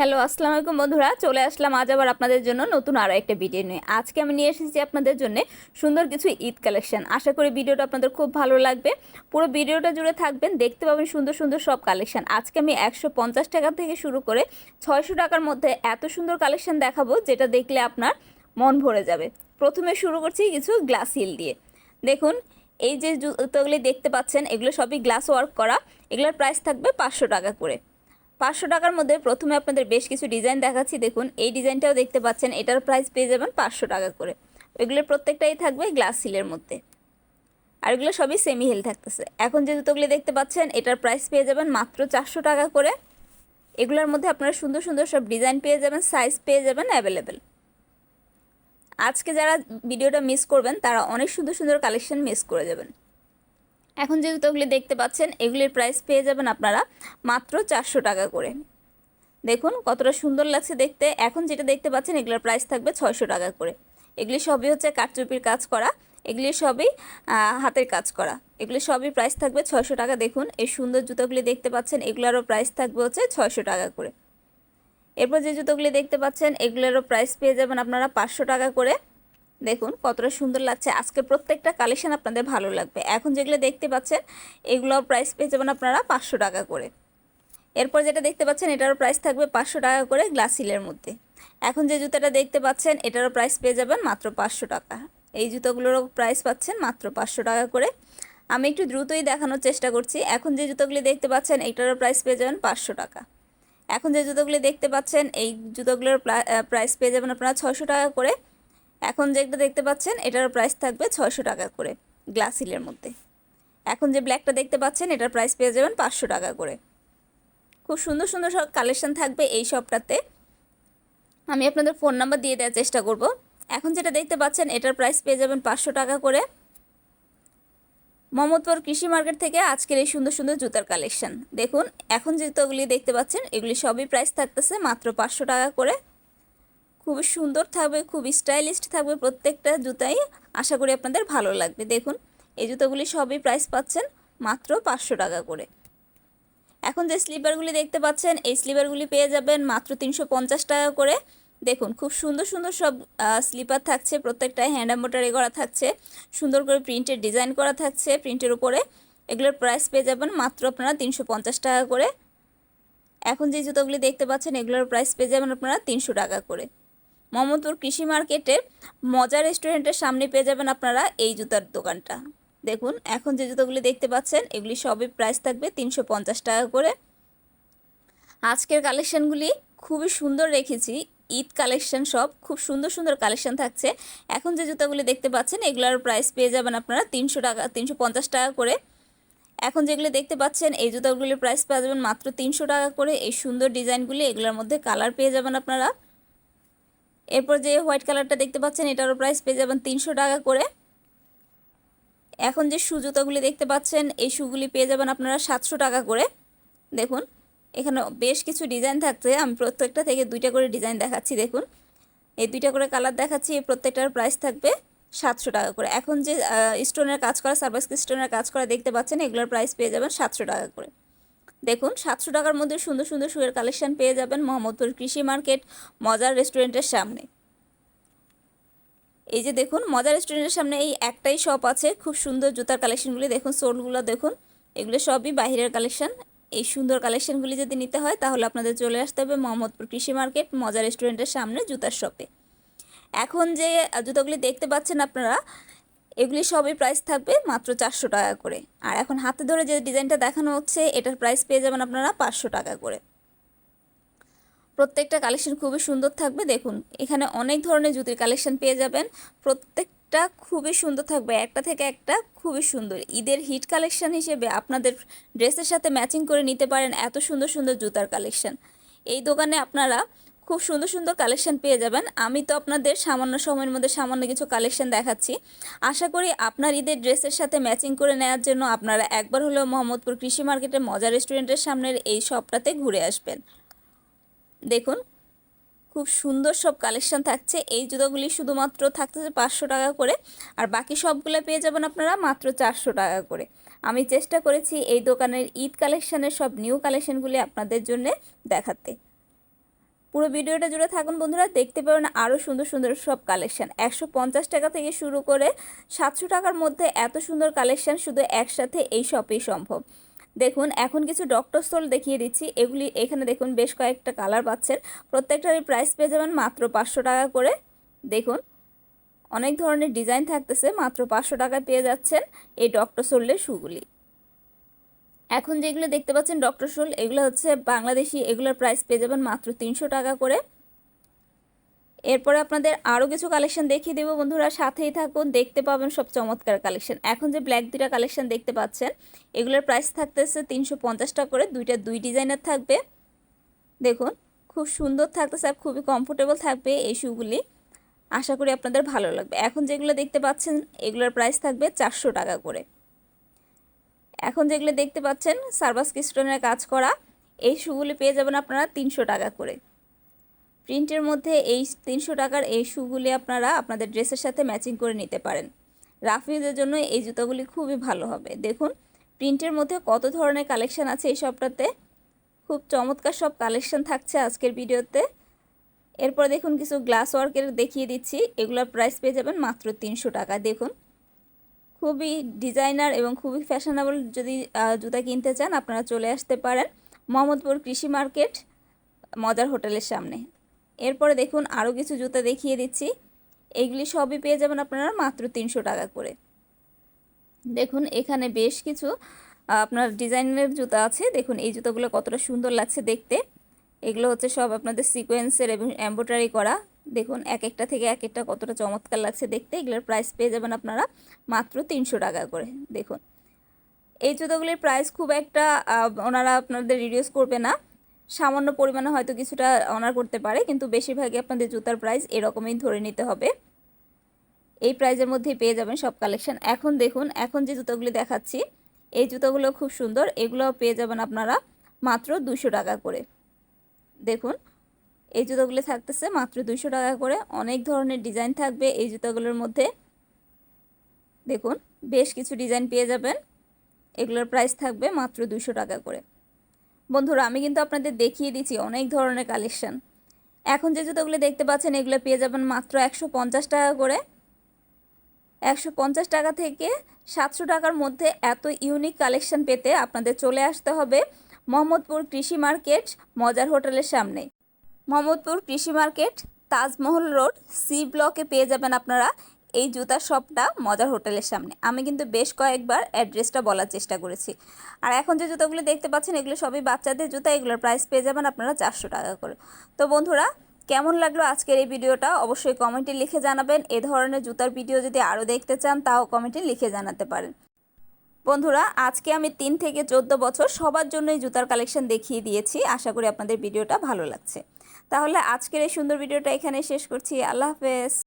Hello, আসসালামু আলাইকুম বন্ধুরা। চলে আসলাম আজ আবার আপনাদের জন্য নতুন আরও একটা ভিডিও নিয়ে। আজকে আমি নিয়ে এসেছি আপনাদের জন্য সুন্দর কিছু ঈদ কালেকশন। আশা করি ভিডিওটা আপনাদের খুব ভালো লাগবে। পুরো ভিডিওটা জুড়ে থাকবেন, দেখতে পাবেন সুন্দর সুন্দর সব কালেকশন। আজকে আমি একশো পঞ্চাশ টাকা থেকে শুরু করে ছয়শো টাকার মধ্যে এত সুন্দর কালেকশন দেখাবো, যেটা দেখলে আপনার মন ভরে যাবে। প্রথমে শুরু করছি কিছু গ্লাস হিল দিয়ে। দেখুন, এই যে জুতোগুলি দেখতে পাচ্ছেন, এগুলো সবই গ্লাস ওয়ার্ক করা। এগুলোর প্রাইস থাকবে পাঁচশো টাকা করে। পাঁচশো টাকার মধ্যে প্রথমে আপনাদের বেশ কিছু ডিজাইন দেখাচ্ছি। দেখুন, এই ডিজাইনটাও দেখতে পাচ্ছেন, এটার প্রাইস পেয়ে যাবেন পাঁচশো টাকা করে। এগুলোর প্রত্যেকটাই থাকবে গ্লাস সিলের মধ্যে। আর এগুলো সবই সেমি হিল থাকতেছে। এখন যে জুতোগুলি দেখতে পাচ্ছেন, এটার প্রাইস পেয়ে যাবেন মাত্র চারশো টাকা করে। এগুলোর মধ্যে আপনারা সুন্দর সুন্দর সব ডিজাইন পেয়ে যাবেন সাইজ পেয়ে যাবেন অ্যাভেলেবেল আজকে যারা ভিডিওটা মিস করবেন, তারা অনেক সুন্দর সুন্দর কালেকশন মিস করে যাবেন। এখন যে জুতোগুলি দেখতে পাচ্ছেন, এগুলির প্রাইস পেয়ে যাবেন আপনারা মাত্র চারশো টাকা করে। দেখুন কতটা সুন্দর লাগছে দেখতে। এখন যেটা দেখতে পাচ্ছেন, এগুলোর প্রাইস থাকবে ছয়শো টাকা করে। এগুলি সবই হচ্ছে কাঠচুপির কাজ করা। এগুলি সবই হাতের কাজ করা। এগুলি সবই প্রাইস থাকবে ছয়শো টাকা। দেখুন এই সুন্দর জুতোগুলি দেখতে পাচ্ছেন, এগুলোরও প্রাইস থাকবে হচ্ছে ছয়শো টাকা করে। এরপর যে জুতোগুলি দেখতে পাচ্ছেন, এগুলোরও প্রাইস পেয়ে যাবেন আপনারা পাঁচশো টাকা করে। দেখুন, কতটা সুন্দর লাগছে। আজকে প্রত্যেকটা কালেকশন আপনাদের ভালো লাগবে। এখন যেগুলো দেখতে পাচ্ছেন এগুলো প্রাইস পেয়ে যাবেন আপনারা পাঁচশো টাকা করে। এরপর যেটা দেখতে পাচ্ছেন, এটারও প্রাইস থাকবে পাঁচশো টাকা করে গ্লাস হিলের মধ্যে। এখন যে জুতাটা দেখতে পাচ্ছেন, এটারও প্রাইস পেয়ে যাবেন মাত্র পাঁচশো টাকা। এই জুতোগুলোরও প্রাইস পাচ্ছেন মাত্র পাঁচশো টাকা করে। আমি একটু দ্রুতই দেখানোর চেষ্টা করছি। এখন যে জুতোগুলি দেখতে পাচ্ছেন এইটারও প্রাইস পেয়ে যাবেন পাঁচশো টাকা। এখন যে জুতোগুলি দেখতে পাচ্ছেন, এই জুতোগুলোর প্রাইস পেয়ে যাবেন আপনারা ছশো টাকা করে। এখন যে যেটা দেখতে পাচ্ছেন এটার প্রাইস থাকবে ছয়শো টাকা করে গ্লাস হিলের মধ্যে। এখন যে ব্ল্যাকটা দেখতে পাচ্ছেন, এটার প্রাইস পেয়ে যাবেন পাঁচশো টাকা করে। খুব সুন্দর সুন্দর সব কালেকশান থাকবে এই শপটাতে আমি আপনাদের ফোন নাম্বার দিয়ে দেওয়ার চেষ্টা করব। এখন যেটা দেখতে পাচ্ছেন, এটার প্রাইস পেয়ে যাবেন পাঁচশো টাকা করে। মোহাম্মদপুর কৃষি মার্কেট থেকে আজকের এই সুন্দর সুন্দর জুতার কালেকশান দেখুন, এখন জুতোগুলি দেখতে পাচ্ছেন, এগুলি সবই প্রাইস থাকতেছে মাত্র পাঁচশো টাকা করে। খুবই সুন্দর থাকবে খুব স্টাইলিস্ট থাকবে প্রত্যেকটা জুতাই। আশা করি আপনাদের ভালো লাগবে। দেখুন, এই জুতোগুলি সবই প্রাইস পাচ্ছেন মাত্র পাঁচশো টাকা করে। এখন যে স্লিপারগুলি দেখতে পাচ্ছেন, এই স্লিপারগুলি পেয়ে যাবেন মাত্র তিনশো পঞ্চাশ টাকা করে। দেখুন, খুব সুন্দর সুন্দর সব স্লিপার থাকছে প্রত্যেকটায় হ্যান্ড এম্বোটারি করা থাকছে, সুন্দর করে প্রিন্টের ডিজাইন করা থাকছে প্রিন্টের উপরে। এগুলোর প্রাইস পেয়ে যাবেন মাত্র আপনারা তিনশো পঞ্চাশ টাকা করে। এখন যে জুতোগুলি দেখতে পাচ্ছেন, এগুলোর প্রাইস পেয়ে যাবেন আপনারা তিনশো টাকা করে। মোহাম্মদপুর কৃষি মার্কেটের মজা রেস্টুরেন্টের সামনে পেয়ে যাবেন আপনারা এই জুতার দোকানটা। দেখুন, এখন যে জুতোগুলি দেখতে পাচ্ছেন, এগুলি সবই প্রাইস থাকবে তিনশো পঞ্চাশ টাকা করে। আজকের কালেকশানগুলি খুবই সুন্দর রেখেছি। ঈদ কালেকশন সব, খুব সুন্দর সুন্দর কালেকশন থাকছে। এখন যে জুতাগুলি দেখতে পাচ্ছেন, এগুলোর প্রাইস পেয়ে যাবেন আপনারা তিনশো টাকা, তিনশো পঞ্চাশ টাকা করে। এখন যেগুলো দেখতে পাচ্ছেন, এই জুতাগুলির প্রাইস পেয়ে যাবেন মাত্র তিনশো টাকা করে। এই সুন্দর ডিজাইনগুলি এগুলোর মধ্যে কালার পেয়ে যাবেন আপনারা। এরপর যে হোয়াইট কালারটা দেখতে পাচ্ছেন, এটারও প্রাইস পেয়ে যাবেন তিনশো টাকা করে। এখন যে শু জুতোগুলি দেখতে পাচ্ছেন, এই শুগুলি পেয়ে যাবেন আপনারা সাতশো টাকা করে। দেখুন, এখানে বেশ কিছু ডিজাইন থাকছে। আমি প্রত্যেকটা থেকে দুইটা করে ডিজাইন দেখাচ্ছি, দেখুন। এই দুইটা করে কালার দেখাচ্ছি, এই প্রত্যেকটার প্রাইস থাকবে সাতশো টাকা করে। এখন যে স্টোনের কাজ করা সার্ভাস স্টোনের কাজ করা দেখতে পাচ্ছেন, এগুলোর প্রাইস পেয়ে যাবেন সাতশো টাকা করে। দেখুন, সাতশো টাকার মধ্যে সুন্দর সুন্দর শুয়ের কালেকশান পেয়ে যাবেন মোহাম্মদপুর কৃষি মার্কেট, মজার রেস্টুরেন্টের সামনে। এই যে দেখুন, মজার রেস্টুরেন্টের সামনে এই একটাই শপ আছে, খুব সুন্দর জুতার কালেকশনগুলি দেখুন সোলগুলো দেখুন, এগুলো সবই বাহিরের কালেকশান এই সুন্দর কালেকশনগুলি যদি নিতে হয়, তাহলে আপনাদের চলে আসতে হবে মোহাম্মদপুর কৃষি মার্কেট মজা রেস্টুরেন্টের সামনে জুতার শপে এখন যে জুতোগুলি দেখতে পাচ্ছেন আপনারা এগুলি সবই প্রাইস থাকবে মাত্র চারশো টাকা করে। আর এখন হাতে ধরে যে ডিজাইনটা দেখানো হচ্ছে, এটার প্রাইস পেয়ে যাবেন আপনারা পাঁচশো টাকা করে। প্রত্যেকটা কালেকশন খুবই সুন্দর থাকবে। দেখুন, এখানে অনেক ধরনের জুতির কালেকশন পেয়ে যাবেন। প্রত্যেকটা খুবই সুন্দর থাকবে। একটা থেকে একটা খুবই সুন্দর। ঈদের হিট কালেকশন হিসেবে আপনাদের ড্রেসের সাথে ম্যাচিং করে নিতে পারেন এত সুন্দর সুন্দর জুতার কালেকশন এই দোকানে আপনারা খুব সুন্দর সুন্দর কালেকশন পেয়ে যাবেন। আমি তো আপনাদের সামান্য সময়ের মধ্যে সামান্য কিছু কালেকশন দেখাচ্ছি। আশা করি আপনার ঈদের ড্রেসের সাথে ম্যাচিং করে নেওয়ার জন্য আপনারা একবার হলেও মোহাম্মদপুর কৃষি মার্কেটের মজা রেস্টুরেন্টের সামনের এই শপটাতে ঘুরে আসবেন। দেখুন, খুব সুন্দর সব কালেকশন থাকছে। এই জুতোগুলি শুধুমাত্র থাকতেছে পাঁচশো টাকা করে আর বাকি সবগুলো পেয়ে যাবেন আপনারা মাত্র চারশো টাকা করে। আমি চেষ্টা করেছি এই দোকানের ঈদ কালেকশানের সব নিউ কালেকশনগুলি আপনাদের জন্য দেখাতে। পুরো ভিডিওটা জুড়ে থাকুন বন্ধুরা। দেখতে পাবেন আরও সুন্দর সুন্দর সব কালেকশান একশো পঞ্চাশ টাকা থেকে শুরু করে সাতশো টাকার মধ্যে এত সুন্দর কালেকশান শুধু একসাথে এই শপেই সম্ভব। দেখুন, এখন কিছু ডক্টর সোল দেখিয়ে দিচ্ছি। এগুলি এখানে দেখুন বেশ কয়েকটা কালার পাচ্ছেন। প্রত্যেকটারই প্রাইস পেয়ে যাবেন মাত্র পাঁচশো টাকা করে। দেখুন, অনেক ধরনের ডিজাইন থাকতেছে, মাত্র পাঁচশো টাকায় পেয়ে যাচ্ছেন এই ডক্টর সোলের শুগুলি এখন যেগুলো দেখতে পাচ্ছেন ডক্টর শোল, এগুলো হচ্ছে বাংলাদেশি, এগুলোর প্রাইস পেয়ে যাবেন মাত্র তিনশো টাকা করে। এরপরে আপনাদের আরও কিছু কালেকশন দেখিয়ে দেবো বন্ধুরা, সাথেই থাকুন, দেখতে পাবেন সব চমৎকার কালেকশন এখন যে ব্ল্যাক দুইটা কালেকশন দেখতে পাচ্ছেন, এগুলোর প্রাইস থাকতেছে তিনশো পঞ্চাশ টাকা করে, দুইটা দুই ডিজাইনের থাকবে। দেখুন, খুব সুন্দর থাকতেছে আর খুবই কমফোর্টেবল থাকবে এই শুগুলি আশা করি আপনাদের ভালো লাগবে। এখন যেগুলো দেখতে পাচ্ছেন, এগুলোর প্রাইস থাকবে চারশো টাকা করে। এখন যেগুলো দেখতে পাচ্ছেন, সার্ভাস কিস্টনের কাজ করা, এই শুগুলি পেয়ে যাবেন আপনারা তিনশো টাকা করে। প্রিন্টের মধ্যে এই তিনশো টাকার এই শুগুলি আপনারা আপনাদের ড্রেসের সাথে ম্যাচিং করে নিতে পারেন। রাফিজের জন্য এই জুতোগুলি খুবই ভালো হবে। দেখুন, প্রিন্টের মধ্যে কত ধরনের কালেকশান আছে এই সবটাতে। খুব চমৎকার সব কালেকশন থাকছে আজকের ভিডিওতে। এরপর দেখুন কিছু গ্লাস ওয়ার্কের দেখিয়ে দিচ্ছি। এগুলোর প্রাইস পেয়ে যাবেন মাত্র তিনশো টাকা। দেখুন খুবই ডিজাইনার এবং খুবই ফ্যাশনেবল যদি জুতা কিনতে চান, আপনারা চলে আসতে পারেন মোহাম্মদপুর কৃষি মার্কেট, মজার হোটেলের সামনে। এরপরে দেখুন, আরও কিছু জুতা দেখিয়ে দিচ্ছি। এগুলি সবই পেয়ে যাবেন আপনারা মাত্র তিনশো টাকা করে। দেখুন, এখানে বেশ কিছু আপনার ডিজাইনের জুতা আছে। দেখুন, এই জুতোগুলো কতটা সুন্দর লাগছে দেখতে। এগুলো হচ্ছে সব আপনাদের সিকোয়েন্সের এবং এম্ব্রয়ডারি করা। দেখুন এক একটা থেকে এক একটা কতটা চমৎকার লাগছে দেখতে। এগুলোর প্রাইস পেয়ে যাবেন আপনারা মাত্র তিনশো টাকা করে। দেখুন, এই জুতোগুলির প্রাইস খুব একটা ওনারা আপনাদের রিডিউস করবে না। সামান্য পরিমাণে হয়তো কিছুটা অনার করতে পারে, কিন্তু বেশিরভাগই আপনাদের জুতার প্রাইস এরকমই ধরে নিতে হবে। এই প্রাইজের মধ্যেই পেয়ে যাবেন সব কালেকশন এখন দেখুন, এখন যে জুতোগুলি দেখাচ্ছি, এই জুতোগুলো খুব সুন্দর। এগুলো পেয়ে যাবেন আপনারা মাত্র দুশো টাকা করে। দেখুন এই জুতোগুলো থাকতেছে মাত্র দুশো টাকা করে। অনেক ধরনের ডিজাইন থাকবে এই জুতোগুলোর মধ্যে। দেখুন, বেশ কিছু ডিজাইন পেয়ে যাবেন। এগুলোর প্রাইস থাকবে মাত্র দুশো টাকা করে। বন্ধুরা, আমি কিন্তু আপনাদের দেখিয়ে দিচ্ছি অনেক ধরনের কালেকশান। এখন যে জুতোগুলো দেখতে পাচ্ছেন, এগুলো পেয়ে যাবেন মাত্র একশো পঞ্চাশ টাকা করে। একশো পঞ্চাশ টাকা থেকে সাতশো টাকার মধ্যে এত ইউনিক কালেকশান পেতে আপনাদের চলে আসতে হবে মোহাম্মদপুর কৃষি মার্কেট মজার হোটেলের সামনে। মোহাম্মদপুর কৃষি মার্কেট, তাজমহল রোড সি ব্লকে পেয়ে যাবেন আপনারা এই জুতার শপটা মজার হোটেলের সামনে। আমি কিন্তু বেশ কয়েকবার অ্যাড্রেসটা বলার চেষ্টা করেছি। আর এখন যে জুতোগুলো দেখতে পাচ্ছেন, এগুলো সবই বাচ্চাদের জুতা, এগুলোর প্রাইস পেয়ে যাবেন আপনারা চারশো টাকা করে। তো বন্ধুরা, কেমন লাগল আজকের এই ভিডিওটা? অবশ্যই কমেন্টে লিখে জানাবেন। এ ধরনের জুতার ভিডিও যদি আরও দেখতে চান, তাও কমেন্টে লিখে জানাতে পারেন। বন্ধুরা, আজকে আমি তিন থেকে চোদ্দ বছর সবার জন্যই জুতার কালেকশন দেখিয়ে দিয়েছি। আশা করি আপনাদের ভিডিওটা ভালো লাগছে। তাহলে আজকের এই সুন্দর ভিডিওটা এখানে শেষ করছি। আল্লাহ হাফেজ।